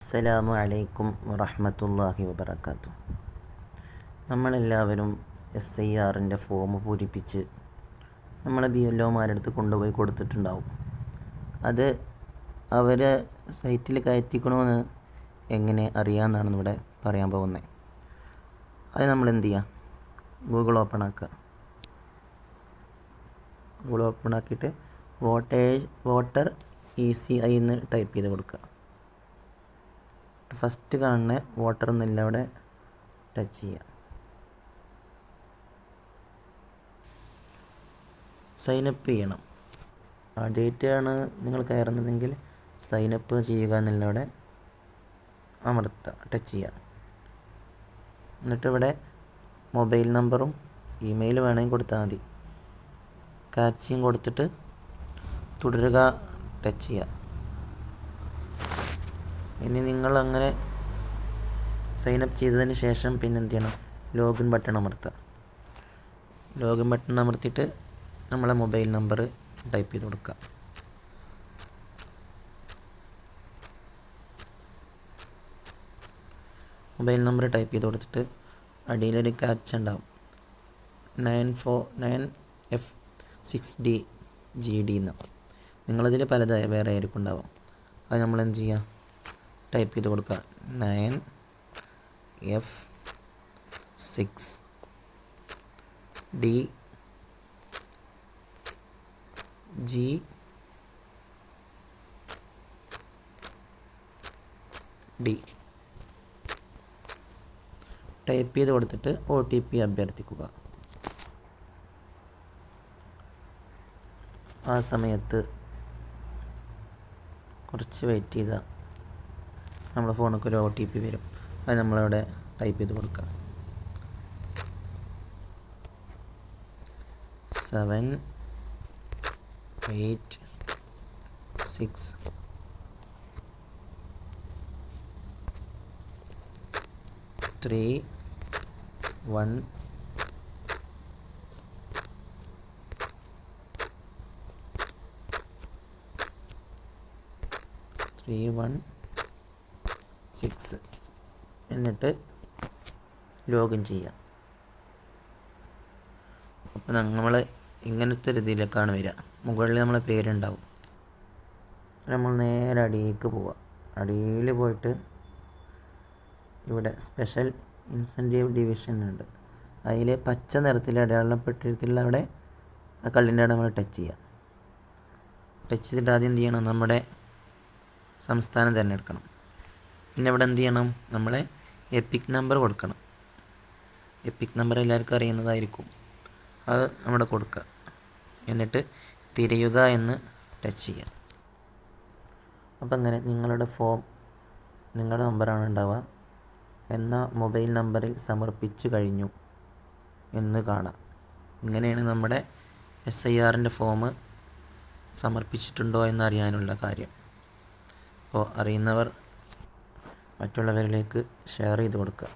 അസ്സലാമു അലൈക്കും വറഹ്മത്തുള്ളാഹി വബറകാതുഹു. നമ്മളെല്ലാവരും എസ് ഐ ആറിന്റെ ഫോം പൂരിപ്പിച്ച് നമ്മളെ ബി എൽ ഒമാരടുത്ത് കൊണ്ടുപോയി കൊടുത്തിട്ടുണ്ടാവും. അത് അവരെ സൈറ്റിൽ കയറ്റിക്കണമെന്ന് എങ്ങനെ അറിയാമെന്നാണ് ഇവിടെ പറയാൻ പോകുന്നത് അത് നമ്മൾ എന്ത് ചെയ്യുക ഗൂഗിൾ ഓപ്പൺ ആക്കുക. ഗൂഗിൾ ഓപ്പൺ ആക്കിയിട്ട് voters voter E C I എന്ന് ടൈപ്പ് ചെയ്ത് കൊടുക്കുക. ഫസ്റ്റ് കാണുന്ന വാട്ടർ നെല്ല് അവിടെ ടച്ച് ചെയ്യുക സൈനപ്പ് ചെയ്യണം. ആദ്യമായിട്ടാണ് നിങ്ങൾ കയറുന്നതെങ്കിൽ സൈനപ്പ് ചെയ്യുക എന്നുള്ള അവിടെ അമർത്തുക ടച്ച് ചെയ്യുക എന്നിട്ട് ഇവിടെ മൊബൈൽ നമ്പറും ഇമെയിൽ വേണമെങ്കിൽ കൊടുത്താൽ മതി. കാപ്സിയും കൊടുത്തിട്ട് തുടരുക ടച്ച് ചെയ്യുക ഇനി നിങ്ങൾ അങ്ങനെ സൈൻ അപ്പ് ചെയ്തതിന് ശേഷം പിന്നെ എന്ത് ചെയ്യണം ലോഗിൻ ബട്ടൺ അമർത്തുക. ലോഗിൻ ബട്ടൺ അമർത്തിയിട്ട് നമ്മളെ മൊബൈൽ നമ്പർ ടൈപ്പ് ചെയ്ത് കൊടുക്കുക. മൊബൈൽ നമ്പർ ടൈപ്പ് ചെയ്ത് കൊടുത്തിട്ട് അടിയിലൊരു ക്യാപ്ച ഉണ്ടാവും. Nine four nine F six D G D എന്ന് നിങ്ങളതിൽ പലതായ വേറെ ആയിരിക്കും ഉണ്ടാവും. അത് നമ്മൾ എന്ത് ചെയ്യുക ടൈപ്പ് ചെയ്ത് കൊടുക്കുക. Nine F six D G D type ചെയ്ത് കൊടുത്തിട്ട് ഒ ടി പി അഭ്യർത്ഥിക്കുക. ആ സമയത്ത് കുറച്ച് വെയിറ്റ് ചെയ്താൽ നമ്മുടെ ഫോണിലേക്ക് ഒരു ഒ ടി പി വരും. അത് നമ്മളവിടെ ടൈപ്പ് ചെയ്ത് കൊടുക്കുക. Seven eight six three one three one six. എന്നിട്ട് ലോഗിൻ ചെയ്യാം അപ്പോൾ നമ്മൾ ഇങ്ങനത്തെ രീതിയിലേക്കാണ് വരിക. മുകളിൽ നമ്മളെ പേരുണ്ടാവും. നമ്മൾ നേരെ അടിയിലേക്ക് പോവാം അടിയിൽ പോയിട്ട് ഇവിടെ സ്പെഷ്യൽ ഇൻസെന്റീവ് ഡിവിഷൻ ഉണ്ട്. അതിൽ പച്ച നിറത്തിൽ അടയാളപ്പെട്ടിട്ടുള്ള അവിടെ ആ കള്ളിന്റെ അവിടെ നമ്മൾ ടച്ച് ചെയ്യാം ടച്ച് ചെയ്തിട്ട് ആദ്യം എന്ത് ചെയ്യണം? നമ്മുടെ സംസ്ഥാനം തിരഞ്ഞെടുക്കണം. പിന്നെ ഇവിടെ എന്ത് ചെയ്യണം? നമ്മളെ എപ്പിക് നമ്പർ കൊടുക്കണം. എപ്പിക് നമ്പർ എല്ലാവർക്കും അറിയുന്നതായിരിക്കും. അത് നമ്മുടെ കൊടുക്കുക. എന്നിട്ട് തിരയുക എന്ന് ടച്ച് ചെയ്യുക. അപ്പോൾ അങ്ങനെ നിങ്ങളുടെ ഫോം നിങ്ങളുടെ നമ്പറാണ് ഉണ്ടാവുക. എന്ന മൊബൈൽ നമ്പറിൽ സമർപ്പിച്ചു കഴിഞ്ഞു എന്ന് കാണാം. ഇങ്ങനെയാണ് നമ്മുടെ എസ് ഐ ആറിന്റെ ഫോം സമർപ്പിച്ചിട്ടുണ്ടോ എന്നറിയാനുള്ള കാര്യം. അപ്പോൾ അറിയുന്നവർ മറ്റുള്ളവരിലേക്ക് ഷെയർ ചെയ്ത് കൊടുക്കുക.